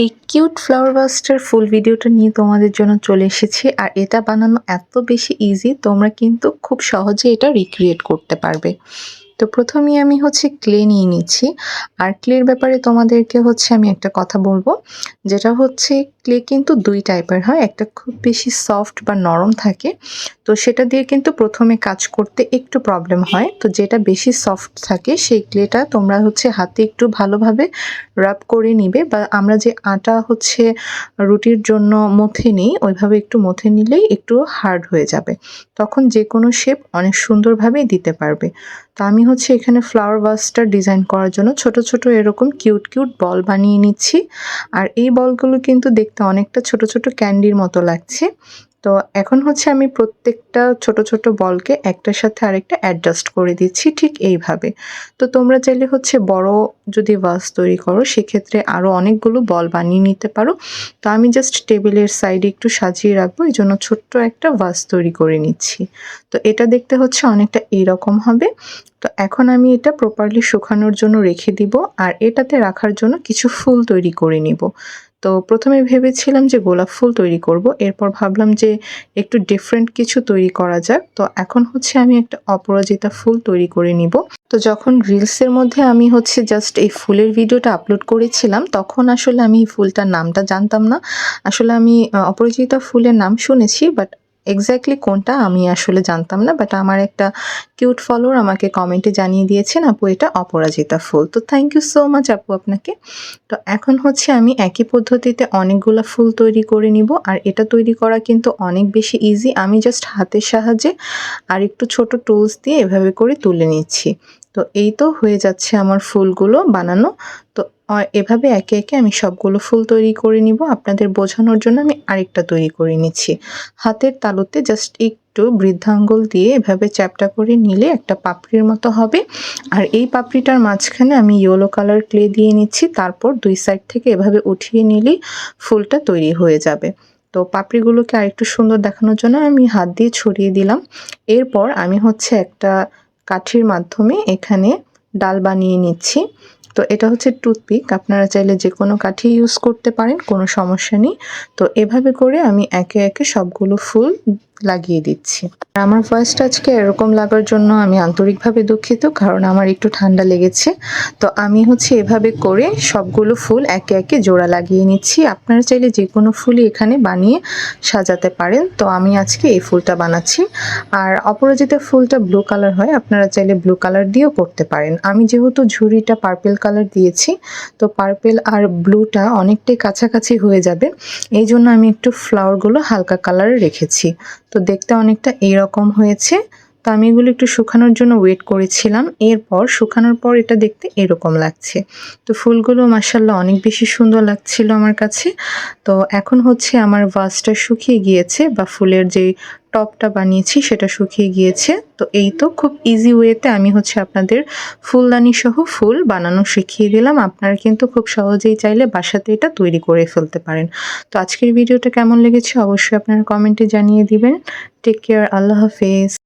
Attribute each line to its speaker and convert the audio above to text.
Speaker 1: এই cute flower buster ফুল ভিডিওটা নিয়ে তোমাদের জন্য চলে এসেছি। আর এটা বানানো এত বেশি ইজি তোমরা কিন্তু খুব সহজে এটা রিক্রিয়েট করতে পারবে। তো প্রথমেই আমি হচ্ছে ক্লে নিয়ে নিচ্ছি। আর ক্লের ব্যাপারে তোমাদেরকে হচ্ছে আমি একটা কথা বলব, যেটা হচ্ছে ক্লে কিন্তু দুই টাইপের হয়, একটা খুব বেশি সফট বা নরম থাকে, তো সেটা দিয়ে কিন্তু প্রথমে কাজ করতে একটু প্রবলেম হয়। তো যেটা বেশি সফট থাকে, সেই ক্লেটা তোমরা হচ্ছে হাতে একটু ভালোভাবে রাব করে নিবে বা আমরা যে আটা হচ্ছে রুটির জন্য মথে নিই, ওইভাবে একটু মথে নিলেই একটু হার্ড হয়ে যাবে। তখন যে কোনো শেপ অনেক সুন্দরভাবেই দিতে পারবে। তো আমি হচ্ছে এখানে ফ্লাওয়ার ভাসটা ডিজাইন করার জন্য ছোট ছোট এরকম কিউট কিউট বল বানিয়ে নিচ্ছি। আর এই বলগুলো কিন্তু দেখতে অনেকটা ছোট ছোট ক্যান্ডির মতো লাগছে। তো এখন হচ্ছে আমি প্রত্যেকটা ছোট ছোট বলকে একটার সাথে আরেকটা অ্যাডজাস্ট করে দিচ্ছি ঠিক এইভাবে। তো তোমরা চাইলে হচ্ছে বড় যদি ভাস তৈরি করো, সেক্ষেত্রে আরও অনেকগুলো বল বানিয়ে নিতে পারো। তো আমি জাস্ট টেবিলের সাইডে একটু সাজিয়ে রাখব, এই জন্য ছোট্ট একটা ভাস তৈরি করে নিচ্ছি। তো এটা দেখতে হচ্ছে অনেকটা এইরকম হবে। তো এখন আমি এটা প্রপারলি শুকানোর জন্য রেখে দিব আর এটাতে রাখার জন্য কিছু ফুল তৈরি করে নিব। তো প্রথমে ভেবেছিলাম যে গোলাপ ফুল তৈরি করব, এরপর ভাবলাম যে একটু ডিফারেন্ট কিছু তৈরি করা যাক। তো এখন হচ্ছে আমি একটা অপরাজিতা ফুল তৈরি করে নিব। তো যখন রিলসের মধ্যে আমি হচ্ছে জাস্ট এই ফুলের ভিডিওটা আপলোড করেছিলাম, তখন আসলে আমি ফুলটার নামটা জানতাম না। আসলে আমি অপরাজিতা ফুলের নাম শুনেছি বাট এক্স্যাক্টলি কোনটা আমি আসলে জানতাম না বাট আমার একটা কিউট ফলোয়ার আমাকে কমেন্টে জানিয়ে দিয়েছেন, আপু, এটা অপরাজিতা ফুল। তো থ্যাংক ইউ সো মাচ আপু আপনাকে। তো এখন হচ্ছে আমি একই পদ্ধতিতে অনেকগুলো ফুল তৈরি করে নিব, আর এটা তৈরি করা কিন্তু অনেক বেশি ইজি আমি জাস্ট হাতের সাহায্যে আর একটু ছোট টুলস দিয়ে এভাবে করে তুলে নিচ্ছি। তো এই তো হয়ে যাচ্ছে আমার ফুলগুলো বানানো। তো এভাবে একে একে আমি সবগুলো ফুল তৈরি করে নিব। আপনাদের বোঝানোর জন্য আমি আরেকটা তৈরি করে নিচ্ছি। হাতের তালুতে জাস্ট একটু বৃদ্ধাঙ্গুল দিয়ে এভাবে চ্যাপটা করে নিলে একটা পাপড়ির মতো হবে। আর এই পাপড়িটার মাঝখানে আমি ইয়েলো কালার ক্লে দিয়ে নিচ্ছি। তারপর দুই সাইড থেকে এভাবে উঠিয়ে নিলেই ফুলটা তৈরি হয়ে যাবে। তো পাপড়িগুলোকে আরেকটু সুন্দর দেখানোর জন্য আমি হাত দিয়ে ছড়িয়ে দিলাম। এরপর আমি হচ্ছে একটা কাঠির মাধ্যমে এখানে ডাল বানিয়ে নিচ্ছি। তো এটা হচ্ছে টুথপিক। আপনারা চাইলে যে কোনো কাঠি ইউজ করতে পারেন, কোনো সমস্যা নেই। তো এভাবে করে আমি একে একে সবগুলো ফুল লাগিয়ে দিচ্ছি। আমার ভয়েসটা আজকে এরকম লাগার জন্য আমি আন্তরিকভাবে দুঃখিত, কারণ আমার একটু ঠান্ডা লেগেছে। তো আমি হচ্ছে এভাবে করে সবগুলো ফুল একে একে জোড়া লাগিয়ে নিচ্ছি। আপনারা চাইলে যে কোনো ফুলই এখানে বানিয়ে সাজাতে পারেন। তো আমি আজকে এই ফুলটা বানাচ্ছি। আর অপরাজিতা ফুলটা ব্লু কালার হয়, আপনারা চাইলে ব্লু কালার দিয়েও করতে পারেন। আমি যেহেতু ঝুড়িটা পার্পেল কালার দিয়েছি, তো পার্পেল আর ব্লুটা অনেকটাই কাছাকাছি হয়ে যাবে। এই জন্য আমি একটু ফ্লাওয়ারগুলো হালকা কালারে রেখেছি। তো দেখতে অনেকটা এইরকম হয়েছে। তো আমি এগুলো একটু শুকানোর জন্য ওয়েট করেছিলাম। এরপর শুকানোর পর এটা দেখতে এরকম লাগছে। তো ফুলগুলো মাসাল্লাহ অনেক বেশি সুন্দর লাগছিল আমার কাছে। তো এখন হচ্ছে আমার ভাসটা শুকিয়ে গিয়েছে বা ফুলের যে টপটা বানিয়েছি সেটা শুকিয়ে গিয়েছে। তো এই তো খুব ইজি ওয়েতে আমি হচ্ছে আপনাদের ফুলদানি সহ ফুল বানানো শিখিয়ে দিলাম। আপনারা কিন্তু খুব সহজেই চাইলে বাসাতে এটা তৈরি করে ফেলতে পারেন। তো আজকের ভিডিওটা কেমন লেগেছে অবশ্যই আপনারা কমেন্টে জানিয়ে দিবেন। টেক কেয়ার আল্লাহ হাফেজ।